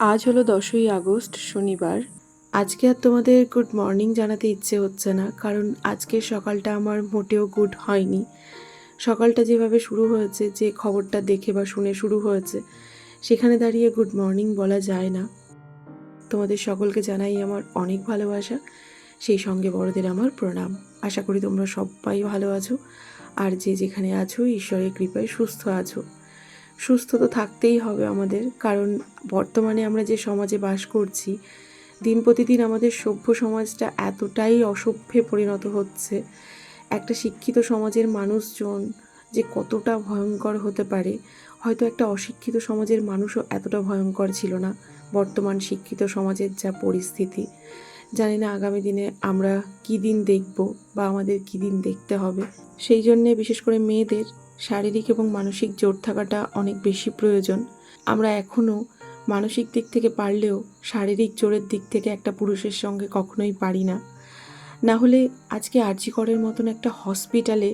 আজ হলো দশই আগস্ট, শনিবার। আজকে আর তোমাদের গুড মর্নিং জানাতে ইচ্ছে হচ্ছে না, কারণ আজকের সকালটা আমার মোটেও গুড হয়নি। সকালটা যেভাবে শুরু হয়েছে, যে খবরটা দেখে বা শুনে শুরু হয়েছে, সেখানে দাঁড়িয়ে গুড মর্নিং বলা যায় না। তোমাদের সকলকে জানাই আমার অনেক ভালোবাসা, সেই সঙ্গে বড়দের আমার প্রণাম। আশা করি তোমরা সবাই ভালো আছো, আর যে যেখানে আছো, ঈশ্বরের কৃপায় সুস্থ আছো। সুস্থ তো থাকতেই হবে আমাদের। কারণ বর্তমানে আমরা যে সমাজে বাস করছি, দিন প্রতিদিন আমাদের সভ্য সমাজটা এতটাই অসভ্যে পরিণত হচ্ছে। একটা শিক্ষিত সমাজের মানুষজন যে কতটা ভয়ঙ্কর হতে পারে, হয়তো একটা অশিক্ষিত সমাজের মানুষও এতটা ভয়ঙ্কর ছিল না বর্তমান শিক্ষিত সমাজের যা পরিস্থিতি। জানি না আগামী দিনে আমরা কী দিন দেখব বা আমাদের কী দিন দেখতে হবে। সেই জন্যে বিশেষ করে মেয়েদের শারীরিক এবং মানসিক জোর থাকাটা অনেক বেশি প্রয়োজন। আমরা এখনও মানসিক দিক থেকে পারলেও শারীরিক জোরের দিক থেকে একটা পুরুষের সঙ্গে কখনোই পারি না। না হলে আজকে আরজিকরের মতন একটা হসপিটালে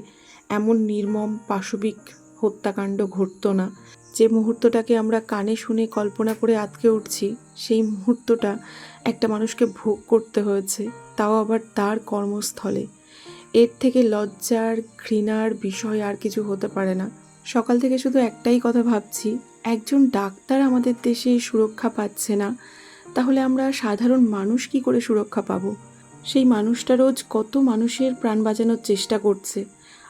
এমন নির্মম পাশবিক হত্যাকাণ্ড ঘটতো না। যে মুহূর্তটাকে আমরা কানে শুনে কল্পনা করে আটকে উঠছি, সেই মুহূর্তটা একটা মানুষকে ভোগ করতে হয়েছে, তাও আবার তার কর্মস্থলে। এর থেকে লজ্জার, ঘৃণার বিষয় আর কিছু হতে পারে না। সকাল থেকে শুধু একটাই কথা ভাবছি, একজন ডাক্তার আমাদের দেশে সুরক্ষা পাচ্ছে না, তাহলে আমরা সাধারণ মানুষ কি করে সুরক্ষা পাবো? সেই মানুষটা রোজ কত মানুষের প্রাণ বাঁচানোর চেষ্টা করছে,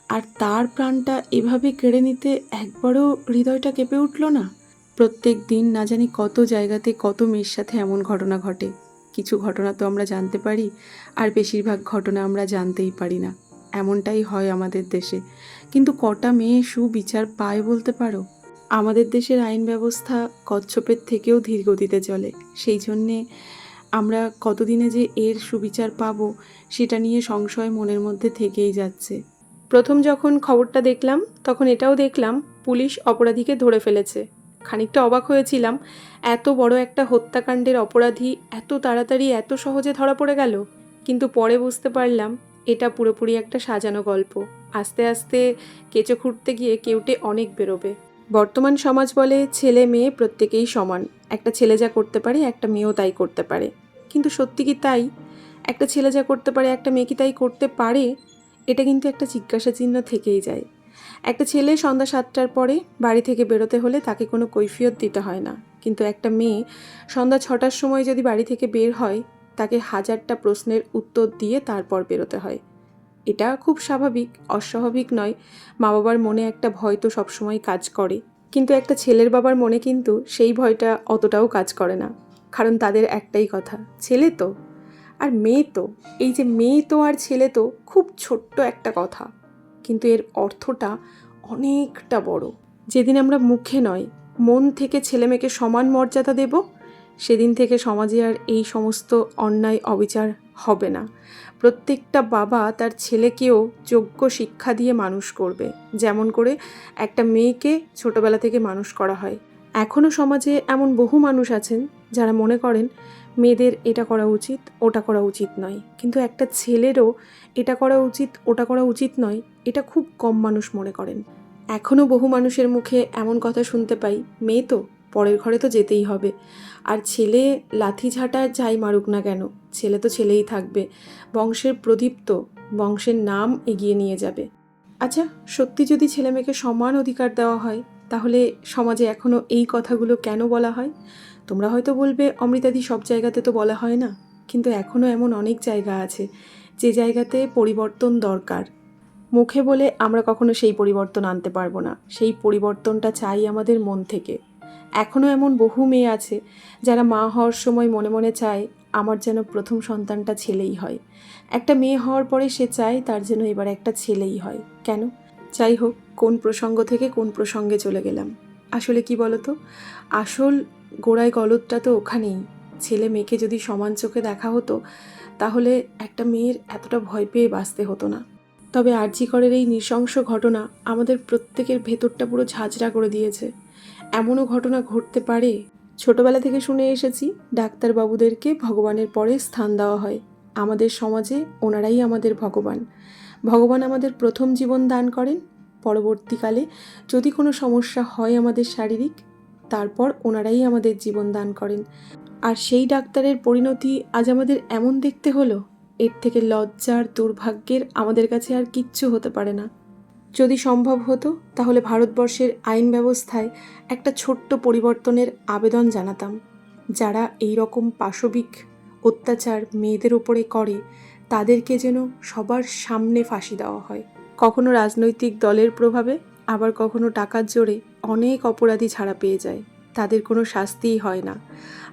আর তার প্রাণটা এভাবে কেড়ে নিতে একবারও হৃদয়টা কেঁপে উঠল না? প্রত্যেক দিন না জানি কত জায়গাতে কত মেয়ের সাথে এমন ঘটনা ঘটে। কিছু ঘটনা তো আমরা জানতে পারি, আর বেশিরভাগ ঘটনা আমরা জানতেই পারি না। এমনটাই হয় আমাদের দেশে। কিন্তু কটা মেয়ে সুবিচার পায় বলতে পারো? আমাদের দেশের আইন ব্যবস্থা কচ্ছপের থেকেও ধীর গতিতে চলে। সেই জন্যে আমরা কতদিনে যে এর সুবিচার পাবো, সেটা নিয়ে সংশয় মনের মধ্যে থেকেই যাচ্ছে। প্রথম যখন খবরটা দেখলাম, তখন এটাও দেখলাম, পুলিশ অপরাধীকে ধরে ফেলেছে। খানিকটা অবাক হয়েছিলাম। এত বড় একটা হত্যাকাণ্ডের অপরাধী এত তাড়াতাড়ি এত সহজে ধরা পড়ে গেল। কিন্তু পরে বুঝতে পারলাম, এটা পুরোপুরি একটা সাজানো গল্প। আস্তে আস্তে কেঁচো খুঁড়তে গিয়ে কেউটে অনেক বেরোবে। বর্তমান সমাজ বলে ছেলে মেয়ে প্রত্যেকেই সমান। একটা ছেলে যা করতে পারে, একটা মেয়েও তাই করতে পারে। কিন্তু সত্যি কি তাই? একটা ছেলে যা করতে পারে, একটা মেয়ে কি তাই করতে পারে? এটা কিন্তু একটা জিজ্ঞাসা চিহ্ন থেকেই যায়। একটা ছেলে সন্ধ্যা সাতটার পরে বাড়ি থেকে বেরোতে হলে তাকে কোনো কৈফিয়ত দিতে হয় না। কিন্তু একটা মেয়ে সন্ধ্যা ছটার সময় যদি বাড়ি থেকে বের হয়, তাকে হাজারটা প্রশ্নের উত্তর দিয়ে তারপর বেরোতে হয়। এটা খুব স্বাভাবিক, অস্বাভাবিক নয়। মা বাবার মনে একটা ভয় তো সবসময় কাজ করে। কিন্তু একটা ছেলের বাবার মনে কিন্তু সেই ভয়টা অতটাও কাজ করে না। কারণ তাদের একটাই কথা, ছেলে তো। আর মেয়ে তো। এই যে মেয়ে তো আর ছেলে তো, খুব ছোট্ট একটা কথা। কিন্তু এর অর্থটা অনেকটা বড়। যেদিন আমরা মুখে নয়, মন থেকে ছেলে মেয়েকে সমান মর্যাদা দেব, সেদিন থেকে সমাজে আর এই সমস্ত অন্যায় অবিচার হবে না। প্রত্যেকটা বাবা তার ছেলেকেও যোগ্য শিক্ষা দিয়ে মানুষ করবে। যেমন করে একটা মেয়েকে ছোটবেলা থেকে মানুষ করা হয়। এখনও সমাজে এমন বহু মানুষ আছেন যারা মনে করেন মেয়েদের এটা করা উচিত, ওটা করা উচিত নয়। কিন্তু একটা ছেলেরও এটা করা উচিত, ওটা করা উচিত নয়, এটা খুব কম মানুষ মনে করেন। এখনও বহু মানুষের মুখে এমন কথা শুনতে পাই, মেয়ে তো, পরের ঘরে তো যেতেই হবে। আর ছেলে লাথি ঝাঁটা যাই মারুক না কেন, ছেলে তো ছেলেই থাকবে। বংশের প্রদীপ তো, বংশের নাম এগিয়ে নিয়ে যাবে। আচ্ছা সত্যি যদি ছেলে মেয়েকে সমান অধিকার দেওয়া হয় তাহলে সমাজে এখনও এই কথাগুলো কেন বলা হয়? তোমরা হয়তো বলবে, অমৃতাদি সব জায়গাতে তো বলা হয় না। কিন্তু এখনও এমন অনেক জায়গা আছে, যে জায়গাতে পরিবর্তন দরকার। মুখে বলে আমরা কখনো সেই পরিবর্তন আনতে পারব না। সেই পরিবর্তনটা চাই আমাদের মন থেকে। এখনও এমন বহু মেয়ে আছে, যারা মা হওয়ার সময় মনে মনে চায়, আমার যেন প্রথম সন্তানটা ছেলেই হয়। একটা মেয়ে হওয়ার পরে সে চায় তার যেন এবার একটা ছেলেই হয়। কেন? যাই হোক, কোন প্রসঙ্গ থেকে কোন প্রসঙ্গে চলে গেলাম। আসলে কি বলতো? আসল গোড়ায় গলদটা তো ওখানেই। ছেলে মেয়েকে যদি সমান চোখে দেখা হতো, তাহলে একটা মেয়ের এতটা ভয় পেয়ে বাঁচতে হতো না। তবে আরজিকরের এই নৃশংস ঘটনা আমাদের প্রত্যেকের ভেতরটা পুরো ঝাঁঝরা করে দিয়েছে। এমনও ঘটনা ঘটতে পারে। ছোটবেলা থেকে শুনে এসেছি, ডাক্তারবাবুদেরকে ভগবানের পরে স্থান দেওয়া হয়। আমাদের সমাজে ওনারাই আমাদের ভগবান। ভগবান আমাদের প্রথম জীবন দান করেন। পরবর্তীকালে যদি কোনো সমস্যা হয় আমাদের শারীরিক, তারপর ওনারাই আমাদের জীবন দান করেন। আর সেই ডাক্তারের পরিণতি আজ আমাদের এমন দেখতে হলো, এর থেকে লজ্জার দুর্ভাগ্যের আমাদের কাছে আর কিচ্ছু হতে পারে না। যদি সম্ভব হতো, তাহলে ভারতবর্ষের আইন ব্যবস্থায় একটা ছোট্ট পরিবর্তনের আবেদন জানাতাম, যারা এই রকম পাশবিক অত্যাচার মেয়েদের ওপরে করে তাদেরকে যেন সবার সামনে ফাঁসি দেওয়া হয়। কখনো রাজনৈতিক দলের প্রভাবে, আবার কখনো টাকার জোরে অনেক অপরাধী ছাড়া পেয়ে যায়। তাদের কোনো শাস্তিই হয় না।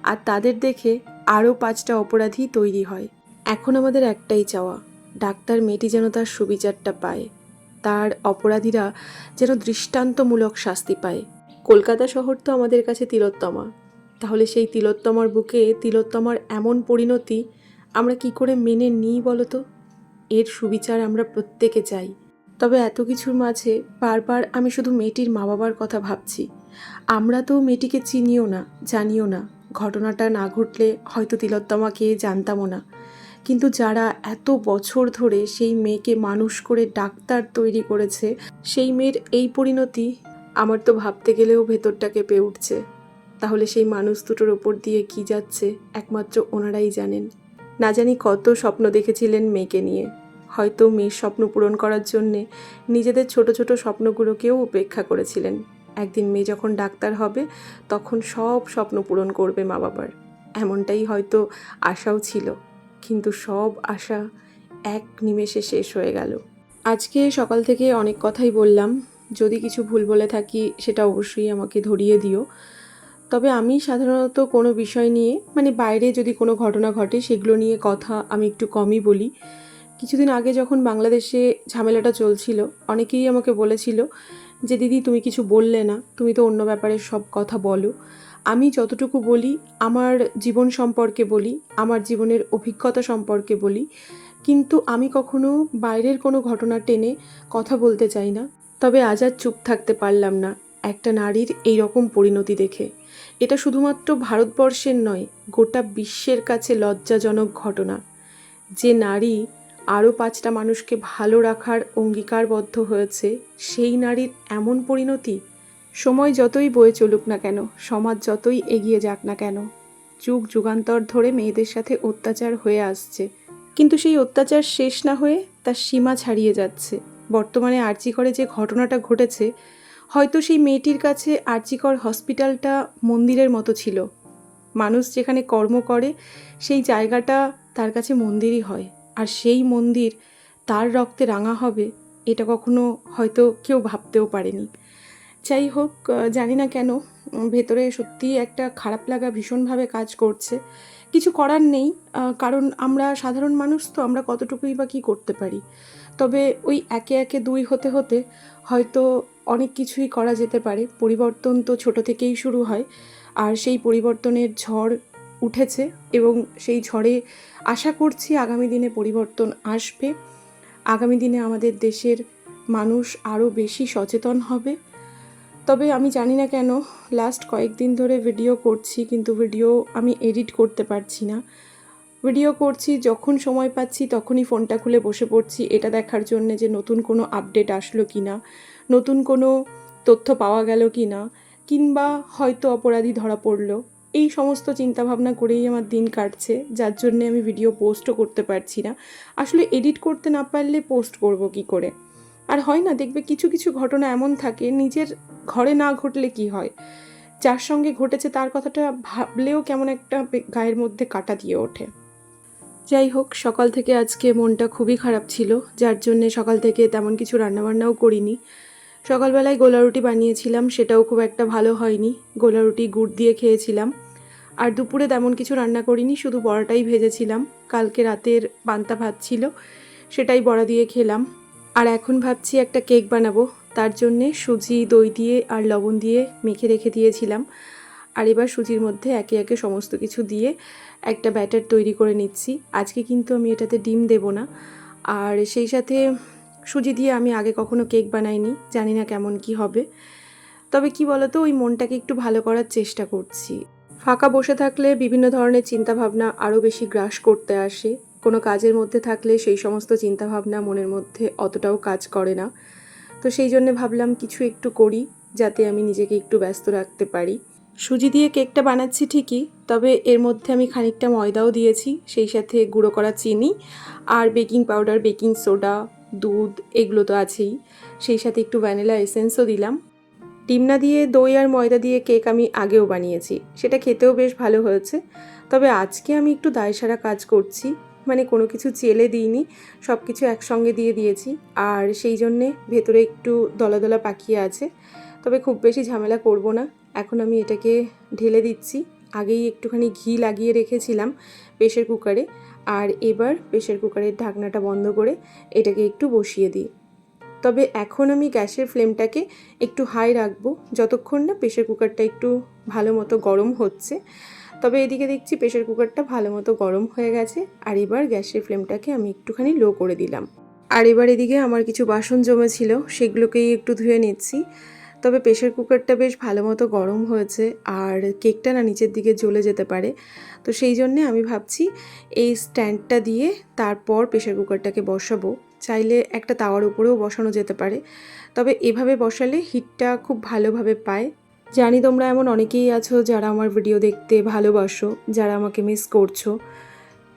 আর তাদের দেখে আরও পাঁচটা অপরাধী তৈরি হয়। এখন আমাদের একটাই চাওয়া, ডাক্তার মেয়েটি যেন তার সুবিচারটা পায়। তার অপরাধীরা যেন দৃষ্টান্তমূলক শাস্তি পায়। কলকাতা শহর তো আমাদের কাছে তিলোত্তমা। তাহলে সেই তিলোত্তমার বুকে তিলোত্তমার এমন পরিণতি আমরা কি করে মেনে নিই বলো তো এর সুবিচার আমরা প্রত্যেকে চাই। তবে এত কিছুর মাঝে বারবার আমি শুধু মেয়েটির মা বাবার কথা ভাবছি। আমরা তো মেয়েটিকে চিনিও না, জানিও না। ঘটনাটা না ঘটলে হয়তো তিলোত্তমাকে জানতামও না। কিন্তু যারা এত বছর ধরে সেই মেয়েকে মানুষ করে ডাক্তার তৈরি করেছে, সেই মেয়ের এই পরিণতি আমার তো ভাবতে গেলেও ভেতরটা কেঁপে উঠছে। তাহলে সেই মানুষ দুটোর ওপর দিয়ে কি যাচ্ছে, একমাত্র ওনারাই জানেন। না জানি কত স্বপ্ন দেখেছিলেন মেয়েকে নিয়ে। হয়তো মেয়ের স্বপ্ন পূরণ করার জন্যে নিজেদের ছোট ছোট স্বপ্নগুলোকেও উপেক্ষা করেছিলেন। একদিন মেয়ে যখন ডাক্তার হবে, তখন সব স্বপ্ন পূরণ করবে মা বাবার এমনটাই হয়তো আশাও ছিল, কিন্তু সব আশা এক নিমেষে শেষ হয়ে গেল। আজকে সকাল থেকে অনেক কথাই বললাম। যদি কিছু ভুল বলে থাকি, সেটা অবশ্যই আমাকে ধরিয়ে দিও। তবে আমি সাধারণত কোনো বিষয় নিয়ে মানে বাইরে যদি কোনো ঘটনা ঘটে সেগুলো নিয়ে কথা আমি একটু কমই বলি। কিছুদিন আগে যখন বাংলাদেশে ঝামেলাটা চলছিল, অনেকেই আমাকে বলেছিল যে, দিদি, তুমি কিছু বললে না, তুমি তো অন্য ব্যাপারে সব কথা বলো। আমি যতটুকু বলি, আমার জীবন সম্পর্কে বলি, আমার জীবনের অভিজ্ঞতা সম্পর্কে বলি। কিন্তু আমি কখনো বাইরের কোনো ঘটনা টেনে কথা বলতে চাই না। তবে আজ আর চুপ থাকতে পারলাম না, একটা নারীর এই রকম পরিণতি দেখে। এটা শুধুমাত্র ভারতবর্ষের নয়, গোটা বিশ্বের কাছে লজ্জাজনক ঘটনা। যে নারী আরও পাঁচটা মানুষকে ভালো রাখার অঙ্গীকারবদ্ধ হয়েছে, সেই নারীর এমন পরিণতি? সময় যতই বয়ে চলুক না কেন, সমাজ যতই এগিয়ে যাক না কেন, যুগ যুগান্তর ধরে মেয়েদের সাথে অত্যাচার হয়ে আসছে। কিন্তু সেই অত্যাচার শেষ না হয়ে তার সীমা ছাড়িয়ে যাচ্ছে। বর্তমানে আর্চিকরে যে ঘটনাটা ঘটেছে হয়তো সেই মেয়েটির কাছে আর্চিকর হসপিটালটা মন্দিরের মতো ছিল। মানুষ যেখানে কর্ম করে, সেই জায়গাটা তার কাছে মন্দিরই হয়। আর সেই মন্দির তার রক্তে রাঙা হবে, এটা কখনো হয়তো কেউ ভাবতেও পারেনি। যাই হোক, জানি না কেন, ভেতরে সত্যিই একটা খারাপ লাগা ভীষণভাবে কাজ করছে। কিছু করার নেই কারণ আমরা সাধারণ মানুষ তো, আমরা কতটুকুই বা কী করতে পারি। তবে ওই একে একে দুই হতে হতে হয়তো অনেক কিছুই করা যেতে পারে। পরিবর্তন তো ছোট থেকেই শুরু হয়, আর সেই পরিবর্তনের ঝড় উঠেছে এবং সেই ঝড়ে আশা করছি আগামী দিনে পরিবর্তন আসবে। আগামী দিনে আমাদের দেশের মানুষ আরও বেশি সচেতন হবে। তবে আমি জানি না কেন লাস্ট কয়েকদিন ধরে ভিডিও করছি, কিন্তু ভিডিও আমি এডিট করতে পারছি না। ভিডিও করছি, যখন সময় পাচ্ছি তখনই ফোনটা খুলে বসে পড়ছি। এটা দেখার জন্য যে নতুন কোনো আপডেট আসলো কি না নতুন কোনো তথ্য পাওয়া গেল কি না কিংবা হয়তো অপরাধী ধরা পড়ল, এই সমস্ত চিন্তাভাবনা করেই আমার দিন কাটছে, যার জন্যে আমি ভিডিও পোস্টও করতে পারছি না। আসলে এডিট করতে না পারলে পোস্ট করব কি করে? আর হয় না, দেখবে কিছু কিছু ঘটনা এমন থাকে, নিজের ঘরে না ঘটলে কি হয়? যার সঙ্গে ঘটেছে তার কথাটা ভাবলেও কেমন একটা গায়ের মধ্যে কাটা দিয়ে ওঠে। যাই হোক, সকাল থেকে আজকে মনটা খুবই খারাপ ছিল, যার জন্যে সকাল থেকে তেমন কিছু রান্নাবান্নাও করিনি। সকালবেলায় গোলা রুটি বানিয়েছিলাম, সেটাও খুব একটা ভালো হয়নি। গোলা রুটি গুড় দিয়ে খেয়েছিলাম। আর দুপুরে তেমন কিছু রান্না করিনি, শুধু বড়াটাই ভেজেছিলাম। কালকে রাতের পান্তা ভাত ছিল, সেটাই বড়া দিয়ে খেলাম। আর এখন ভাবছি একটা কেক বানাবো, তার জন্যে সুজি, দই দিয়ে আর লবণ দিয়ে মেখে রেখে দিয়েছিলাম। আর এবার সুজির মধ্যে একে একে সমস্ত কিছু দিয়ে একটা ব্যাটার তৈরি করে নিচ্ছি। আজকে কিন্তু আমি এটাতে ডিম দেব না। আর সেই সাথে সুজি দিয়ে আমি আগে কখনো কেক বানাইনি, জানি না কেমন কি হবে। তবে কি বলতো, ওই মনটাকে একটু ভালো করার চেষ্টা করছি। ফাঁকা বসে থাকলে বিভিন্ন ধরনের চিন্তাভাবনা আরও বেশি গ্রাস করতে আসে। কোনো কাজের মধ্যে থাকলে সেই সমস্ত চিন্তাভাবনা মনের মধ্যে অতটাও কাজ করে না। তো সেই জন্য ভাবলাম কিছু একটু করি, যাতে আমি নিজেকে একটু ব্যস্ত রাখতে পারি। সুজি দিয়ে কেকটা বানাচ্ছি ঠিকই, তবে এর মধ্যে আমি খানিকটা ময়দাও দিয়েছি, সেই সাথে গুঁড়ো করা চিনি আর বেকিং পাউডার, বেকিং সোডা, দুধ এগুলো তো আছেই। সেই সাথে একটু ভ্যানিলা এসেন্সও দিলাম। ডিম না দিয়ে দই আর ময়দা দিয়ে কেক আমি আগেও বানিয়েছি, সেটা খেতেও বেশ ভালো হয়েছে। তবে আজকে আমি একটু দায়সারা কাজ করছি মানে কোনো কিছু চেলে দিইনি সব কিছু একসঙ্গে দিয়ে দিয়েছি আর সেই জন্যে ভেতরে একটু দলা দলা পাকিয়ে আছে। তবে খুব বেশি ঝামেলা করব না। এখন আমি এটাকে ঢেলে দিচ্ছি। আগেই একটুখানি ঘি লাগিয়ে রেখেছিলাম প্রেশার কুকারে। আর এবার প্রেশার কুকারের ঢাকনাটা বন্ধ করে এটাকে একটু বসিয়ে দিই। তবে এখন আমি গ্যাসের ফ্লেমটাকে একটু হাই রাখব, যতক্ষণ না প্রেশার কুকারটা একটু ভালো মতো গরম হচ্ছে। তবে এদিকে দেখছি প্রেশার কুকারটা ভালো মতো গরম হয়ে গেছে। আর এবার গ্যাসের ফ্লেমটাকে আমি একটুখানি লো করে দিলাম। আর এবার এদিকে আমার কিছু বাসন জমেছিল, সেগুলোকেই একটু ধুয়ে নিচ্ছি। তবে প্রেশার কুকারটা বেশ ভালো মতো গরম হয়েছে আর কেকটা না নিচের দিকে জ্বলে যেতে পারে। তো সেই জন্যে আমি ভাবছি এই স্ট্যান্ডটা দিয়ে তারপর প্রেশার কুকারটাকে বসাবো। চাইলে একটা তাওয়ার উপরেও বসানো যেতে পারে। তবে এভাবে বসালে হিটটা খুব ভালোভাবে পায়। জানি তোমরা এমন অনেকেই আছো যারা আমার ভিডিও দেখতে ভালোবাসো, যারা আমাকে মিস করছ।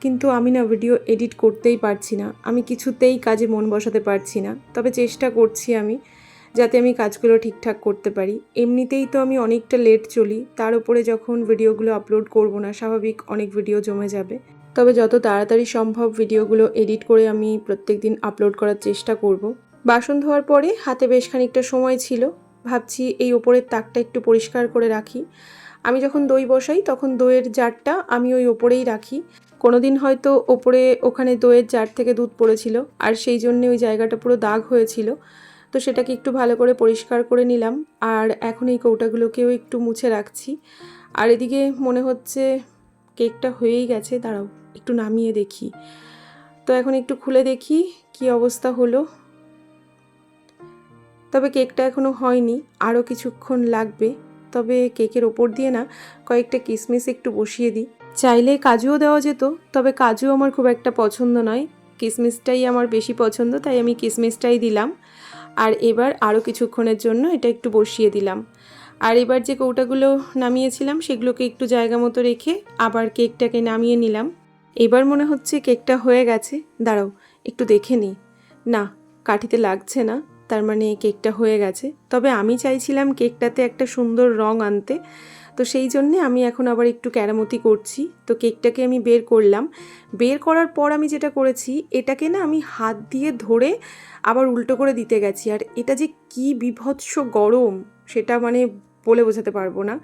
কিন্তু আমি না ভিডিও এডিট করতেই পারছি না। আমি কিছুতেই কাজে মন বসাতে পারছি না। তবে চেষ্টা করছি আমি। যাতে আমি কাজগুলো ঠিকঠাক করতে পারি। এমনিতেই তো আমি অনেকটা লেট চলি, তার উপরে যখন ভিডিওগুলো আপলোড করব না, স্বাভাবিক অনেক ভিডিও জমে যাবে। তবে যত তাড়াতাড়ি সম্ভব ভিডিওগুলো এডিট করে আমি প্রত্যেক দিন আপলোড করার চেষ্টা করব। বাসন ধোয়ার পরে হাতে বেশ খানিকটা সময় ছিল, ভাবছি এই ওপরের তাকটা একটু পরিষ্কার করে রাখি। আমি যখন দই বসাই, তখন দইয়ের জারটা আমি ওই ওপরেই রাখি। কোনোদিন হয়তো ওপরে, ওখানে দইয়ের জার থেকে দুধ পড়েছিল, আর সেই জন্যে ওই জায়গাটা পুরো দাগ হয়েছিল। তো সেটাকে একটু ভালো করে পরিষ্কার করে নিলাম। আর এখন এই কৌটাগুলোকেও একটু মুছে রাখছি। আর এদিকে মনে হচ্ছে কেকটা হয়েই গেছে, দাঁড়াও, একটু নামিয়ে দেখি। তো এখন একটু খুলে দেখি কি অবস্থা হলো। তবে কেকটা এখনও হয়নি, আরও কিছুক্ষণ লাগবে। তবে কেকের ওপর দিয়ে না কয়েকটা কিশমিশ একটু বসিয়ে দিই। চাইলে কাজুও দেওয়া যেত, তবে কাজু আমার খুব একটা পছন্দ নয়। কিসমিসটাই আমার বেশি পছন্দ, তাই আমি কিশমিশটাই দিলাম। আর এবার আরও কিছুক্ষণের জন্য এটা একটু বসিয়ে দিলাম। আর এবার যে কৌটাগুলো নামিয়েছিলাম সেগুলোকে একটু জায়গা মতো রেখে আবার কেকটাকে নামিয়ে নিলাম। এবার মনে হচ্ছে কেকটা হয়ে গেছে। দাঁড়াও, একটু দেখে নিই। না, কাঠিতে লাগছে না, তার মানে কেকটা হয়ে গেছে। তবে আমি চাইছিলাম কেকটাতে একটা সুন্দর রং আনতে। তো সেই জন্যে আমি এখন আবার একটু ক্যারামতি করছি। তো কেকটাকে আমি বের করলাম। বের করার পর আমি যেটা করেছি, এটাকে না আমি হাত দিয়ে ধরে আবার উল্টো করে দিতে গেছি। আর এটা যে কি বিভৎস গরম, সেটা মানে বলে বোঝাতে পারব না।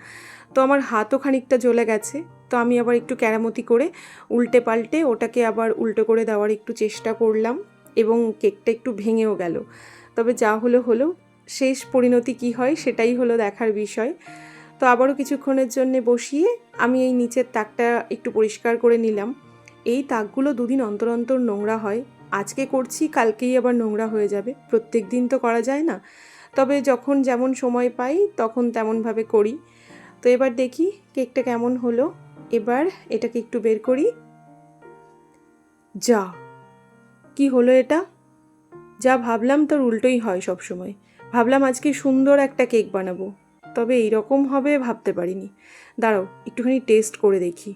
তো আমার হাতও খানিকটা জ্বলে গেছে। তো আমি আবার একটু ক্যারামতি করে উল্টে পাল্টে ওটাকে আবার উল্টো করে দেওয়ার একটু চেষ্টা করলাম এবং কেকটা একটু ভেঙেও গেল। তবে যা হলো হলো, শেষ পরিণতি কি হয় সেটাই হলো দেখার বিষয়। তো আবারও কিছুক্ষণের জন্য বসিয়ে আমি এই নিচের তাকটা একটু পরিষ্কার করে নিলাম। এই তাকগুলো দুদিন অন্তর অন্তর নোংরা হয়। আজকে করছি, কালকেই আবার নোংরা হয়ে যাবে। প্রত্যেক দিন তো করা যায় না। তবে যখন যেমন সময় পাই, তখন তেমনভাবে করি। তো এবার দেখি কেকটা কেমন হলো। এবার এটাকে একটু বের করি। যা, কি হলো এটা? যা ভাবলাম তার উল্টোই হয় সব সময় ভাবলাম আজকে সুন্দর একটা কেক বানাবো। তবে এইরকম হবে ভাবতে পারিনি। দাঁড়াও, একটুখানি টেস্ট করে দেখি।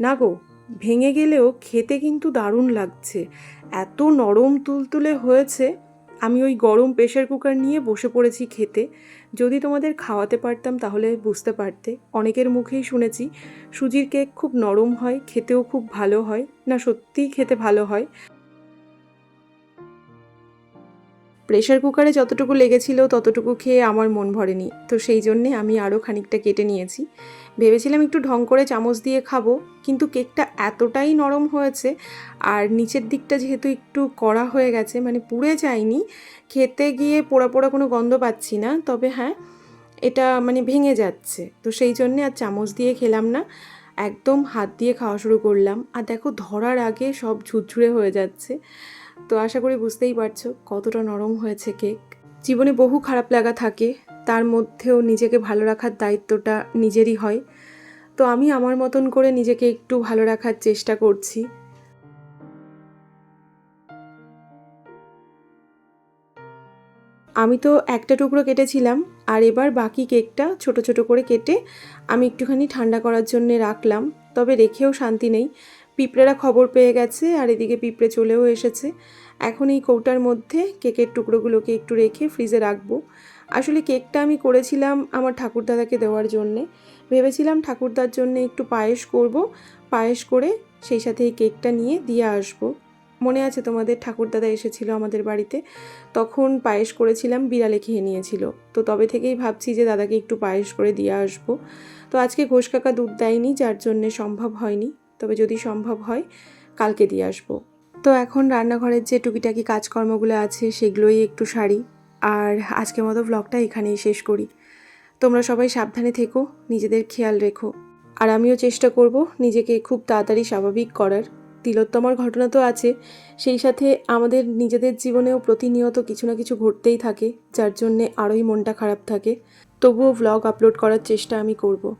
না গো, ভেঙে গেলেও খেতে কিন্তু দারুণ লাগছে। এত নরম তুলতুলে হয়েছে, আমি ওই গরম প্রেশার কুকার নিয়ে বসে পড়েছি খেতে। যদি তোমাদের খাওয়াতে পারতাম তাহলে বুঝতে পারতে। অনেকের মুখেই শুনেছি, সুজির কেক খুব নরম হয়, খেতেও খুব ভালো হয়। না, সত্যিই খেতে ভালো হয়। প্রেশার কুকারে যতটুকু লেগেছিল ততটুকু খেয়ে আমার মন ভরেনি। তো সেই জন্যে আমি আরও খানিকটা কেটে নিয়েছি। ভেবেছিলাম একটু ঢং করে চামচ দিয়ে খাব, কিন্তু কেকটা এতটাই নরম হয়েছে আর নিচের দিকটা যেহেতু একটু কড়া হয়ে গেছে মানে পুড়ে যায়নি, খেতে গিয়ে পোড়া পোড়া কোনো গন্ধ পাচ্ছি না, তবে হ্যাঁ এটা মানে ভেঙে যাচ্ছে। তো সেই জন্যে আর চামচ দিয়ে খেলাম না, একদম হাত দিয়ে খাওয়া শুরু করলাম। আর দেখো ধরার আগে সব ঝুরঝুরে হয়ে যাচ্ছে। তো আশা করি বুঝতেই পারছ কতটা নরম হয়েছে কেক। জীবনে বহু খারাপ লাগা থাকে, তার মধ্যেও নিজেকে ভালো রাখার দায়িত্বটা নিজেরই হয়। তো আমি আমার মতন করে নিজেকে একটু ভালো রাখার চেষ্টা করছি। আমি তো একটা টুকরো কেটেছিলাম, আর এবার বাকি কেকটা ছোট ছোট করে কেটে আমি একটুখানি ঠান্ডা করার জন্যে রাখলাম, তবে রেখেও শান্তি নেই। পিঁপড়েরা খবর পেয়ে গেছে আর এদিকে পিঁপড়ে চলেও এসেছে। এখন এই কৌটার মধ্যে কেকের টুকরোগুলোকে একটু রেখে ফ্রিজে রাখব। আসলে কেকটা আমি করেছিলাম আমার ঠাকুরদাদাকে দেওয়ার জন্যে। ভেবেছিলাম ঠাকুরদার জন্য একটু পায়েস করব। পায়েস করে সেই সাথে এই কেকটা নিয়ে দিয়ে আসব। মনে আছে তোমাদের ঠাকুরদাদা এসেছিল আমাদের বাড়িতে? তখন পায়েস করেছিলাম, বিড়ালে খেয়ে নিয়েছিল। তো তবে থেকেই ভাবছি যে দাদাকে একটু পায়েস করে দিয়ে আসব। তো আজকে ঘোষ কাকা দুধ দেয়নি, যার জন্যে সম্ভব হয়নি। তবে যদি সম্ভব হয়, কালকে দিয়ে আসব। তো এখন রান্নাঘরের যে টুকিটাকি কাজকর্মগুলো আছে, সেগুলোই একটু সারি। আর আজকের মতো ব্লগটা এখানেই শেষ করি। তোমরা সবাই সাবধানে থেকো, নিজেদের খেয়াল রেখো। আর আমিও চেষ্টা করব নিজেকে খুব তাড়াতাড়ি স্বাভাবিক করার। তিলোত্তমার ঘটনা তো আছে, সেই সাথে আমাদের নিজেদের জীবনেও প্রতিনিয়ত কিছু না কিছু ঘটতেই থাকে, যার জন্যে আরোই মনটা খারাপ থাকে। তবুও ভ্লগ আপলোড করার চেষ্টা আমি করব।